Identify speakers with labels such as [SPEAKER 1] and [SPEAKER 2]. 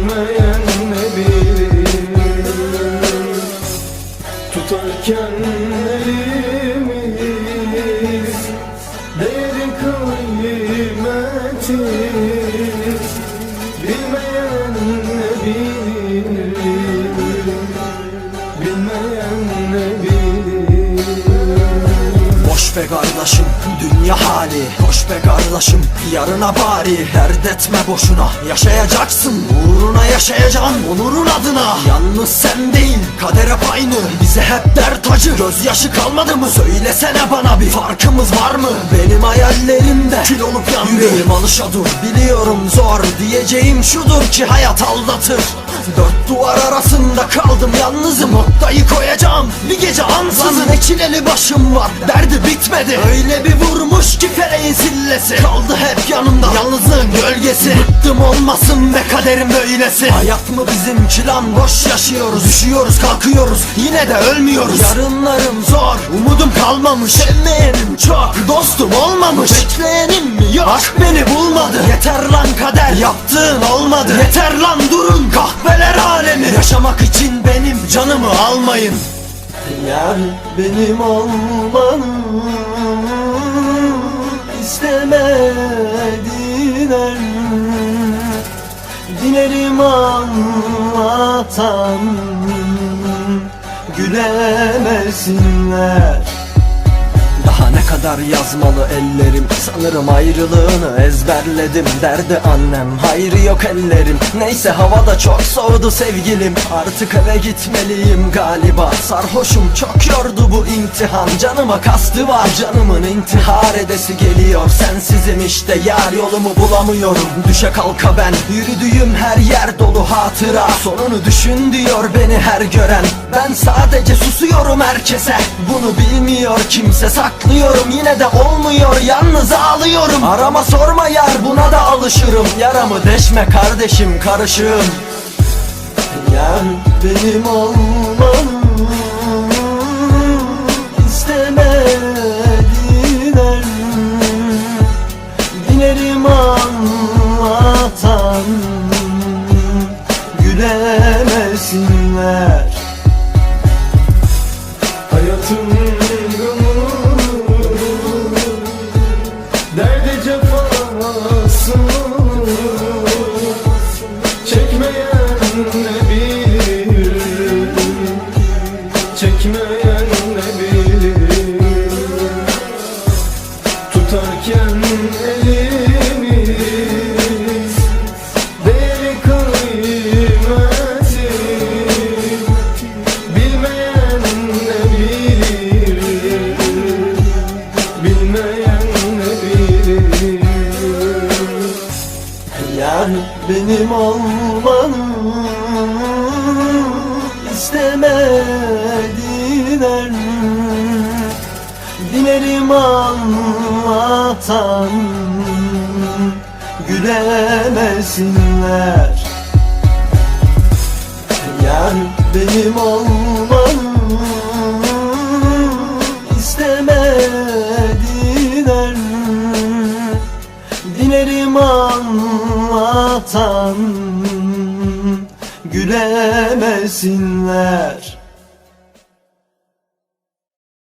[SPEAKER 1] görmeyen ne bilir? Tutarken elimiz Değeri kıymeti Bilmeyen ne bilir?
[SPEAKER 2] Boş be kardeşim dünya hali. Hoş be kardeşim yarına bari. Dert etme boşuna yaşayacaksın. Uğruna yaşayacaksın onurun adına. Yalnız sen değil kader hep Bize hep dert acı. Gözyaşı kalmadı mı? Söylesene bana bir farkımız var mı? Benim hayallerimde kül olup yandı. Yüreğim alışa dur biliyorum zor. Diyeceğim şudur ki hayat aldatır. Dört duvar arasında kaldım yalnızım. Noktayı koyacağım bir gece ansızın. Ne çileli başım var derdi bitmedi Öyle bir vurmuş ki feleğin sillesi Kaldı hep yanımda yalnızlığın gölgesi. Bıktım olmasın be kaderim böylesi. Hayat mı bizimki lan? Boş yaşıyoruz Düşüyoruz kalkıyoruz. Yine de ölmüyoruz. Yarınlarım zor umudum kalmamış. Sevmeyenim çok dostum olmamış. Bekleyenim mi? Yok. Aşk beni bulmadı. Yeter lan kader yaptığın olmadı. Yeter lan durun kahveler alemi. Yaşamak için benim canımı almayın Yar benim olmanı istemediler. Dilerim anlatan gülemesinler kadar yazmalı ellerim. Sanırım ayrılığını ezberledim. Derdi annem hayrı yok ellerim. Neyse hava da çok soğudu sevgilim. Artık eve gitmeliyim galiba. Sarhoşum çok yordu bu imtihan. Canıma kastı var canımın intihar edesi geliyor. Sensizim işte yar yolumu bulamıyorum. Düşe kalka ben yürüdüğüm her yer dolu hatıra. Sonunu düşün diyor beni her gören. Ben sadece susuyorum herkese. Bunu bilmiyor kimse saklıyorum Yine de olmuyor. Yalnız ağlıyorum. Arama sorma yar buna da alışırım. Yaramı deşme kardeşim karışığım. Yar benim olmanı istemediler Dilerim anlatan gülemesinler Yar benim olmanı istemediler. Dilerim anlatan gülemesinler. Yar benim olmanı Dilerim anlatan gülemesinler